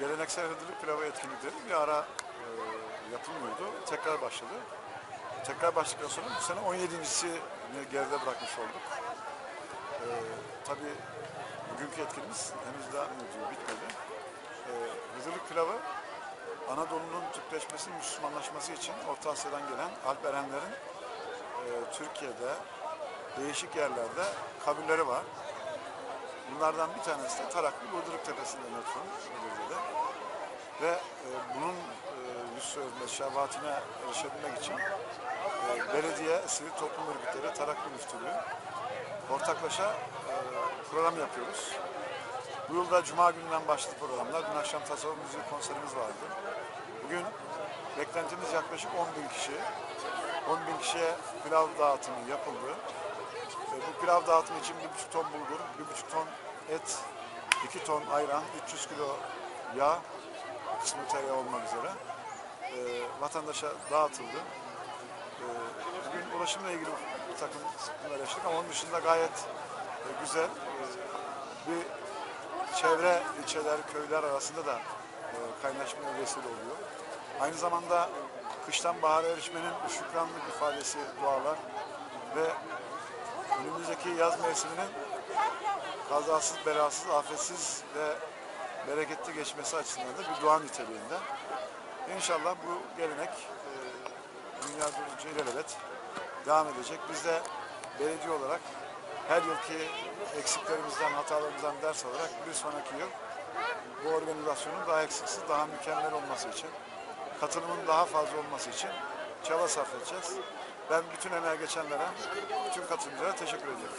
Geleneksel Hıdırlık Pilavı etkinlikleri bir ara e, yapılmıyordu. Tekrar başladı. Tekrar başladıktan sonra bu sene 17.sini geride bırakmış olduk. Ee, tabii bugünkü etkinliğimiz henüz daha ediyor, bitmedi. Ee, Hıdırlık Pilavı Anadolu'nun Türkleşmesi, Müslümanlaşması için Orta Asya'dan gelen Alperenlerin e, Türkiye'de değişik yerlerde kabulleri var. Bunlardan bir tanesi de Taraklı Burduruk Tepesi'nde metro bölgede. Ve e, bunun e, şevaatine erişebilmek için e, belediye, sivil toplum örgütleri, Taraklı Müftülüğü ortaklaşa e, program yapıyoruz. Bu yılda Cuma gününden başladı programlar. Dün akşam tasavvuf müziği konserimiz vardı. Bugün beklentimiz yaklaşık 10 bin kişi. 10 bin kişiye pilav dağıtımı yapıldı. Pilav dağıtımı için 1,5 ton bulgur, 1,5 ton et, 2 ton ayran, 300 kilo yağ, kısmı tereyağı olmak üzere e, vatandaşa dağıtıldı. E, bugün ulaşımla ilgili bir takım sıkıntılar yaşadık ama onun dışında gayet e, güzel e, bir çevre ilçeler, köyler arasında da e, kaynaşmaya vesile oluyor. Aynı zamanda kıştan bahara erişmenin şükranlık ifadesi dualar ve önümüzdeki yaz mevsiminin kazasız, belasız, afetsiz ve bereketli geçmesi açısından da bir dua niteliğinde. İnşallah bu gelenek e, dünya boyunca ilelebet devam edecek. Biz de belediye olarak her yılki eksiklerimizden, hatalarımızdan ders alarak bir sonraki yıl bu organizasyonun daha eksiksiz, daha mükemmel olması için, katılımın daha fazla olması için çaba sarf edeceğiz. Ben bütün emeğe geçenlere, bütün katılımcılara teşekkür ediyorum.